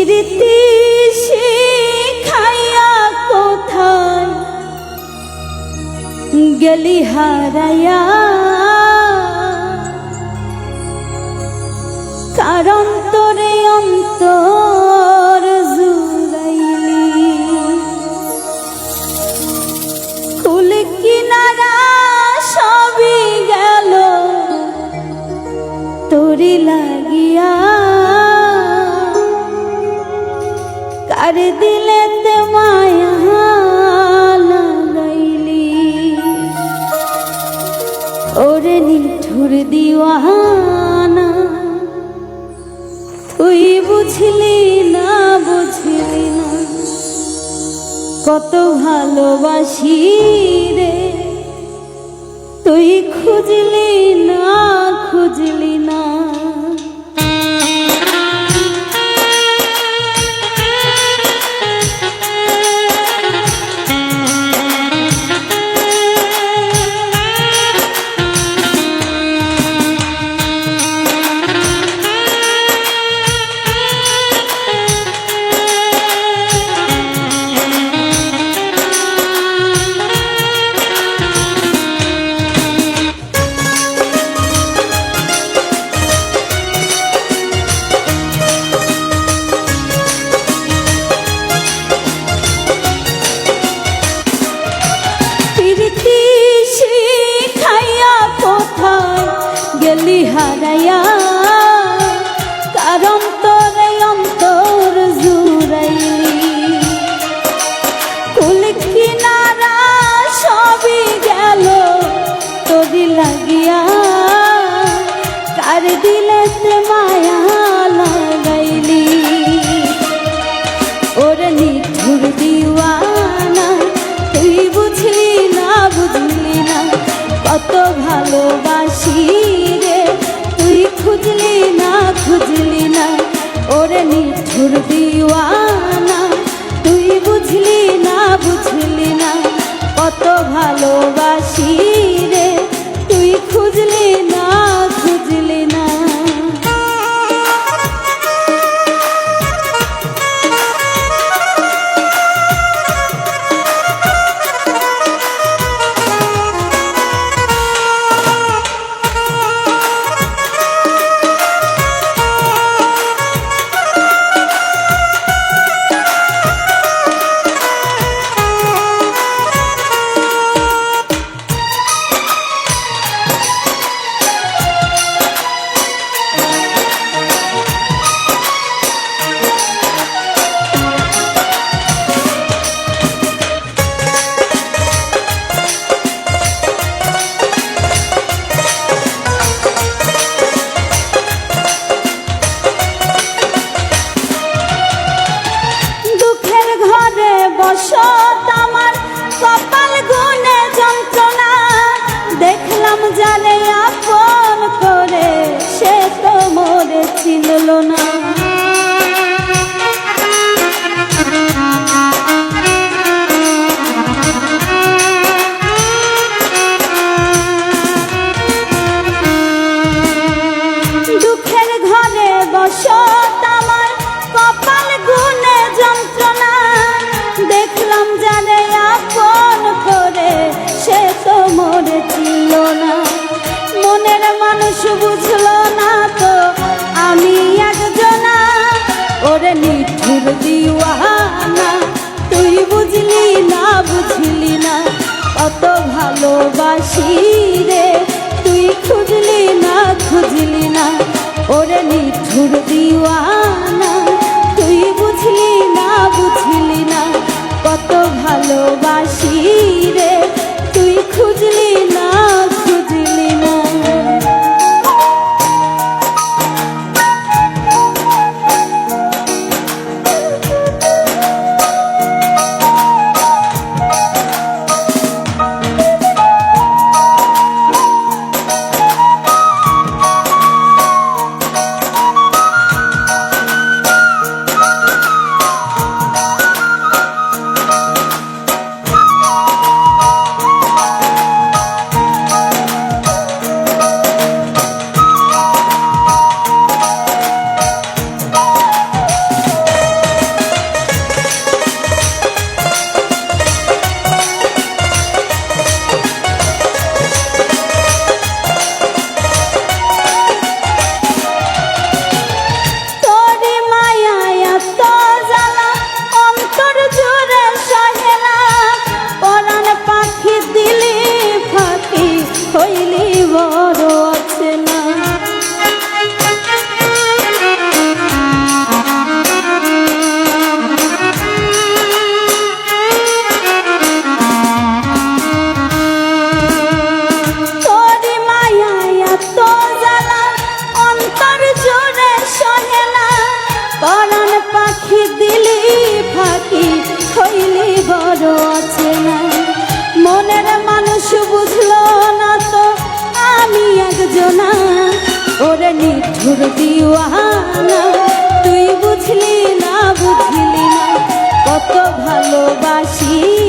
প্রীতি খাইয়া কোথায়? গেলি হারাইয়া কার দিলেতে মায়া লাগাইলি ওরে নিঠুর দিওয়ানা তুই বুঝলি না বুঝলি না কত ভালোবাসি রে তুই খুঁজলি না খুঁজলি লাগিয়া কার দিলেতে মায়া লাগাইলি ওরে নিঠুর দিওয়ানা তুই বুঝলি না বুঝলি না কত ভালোবাসি বসত আমার কপাল গুনে যন্ত্রণা। দেখলাম জানে আপন করে সে তো মরে চিনল না। মানুষ বুঝলো না তো, আমি একজনা ওরে নিঠুর দিওয়ানা, তুই বুঝলি না বুঝলি না অত ভালোবাসি রে। তুই খুঁজলি না খুঁজলি না, ওরে নিঠুর দিওয়ানা। দিওয়ানা তুই বুঝলি না বুঝলি না কত ভালোবাসি।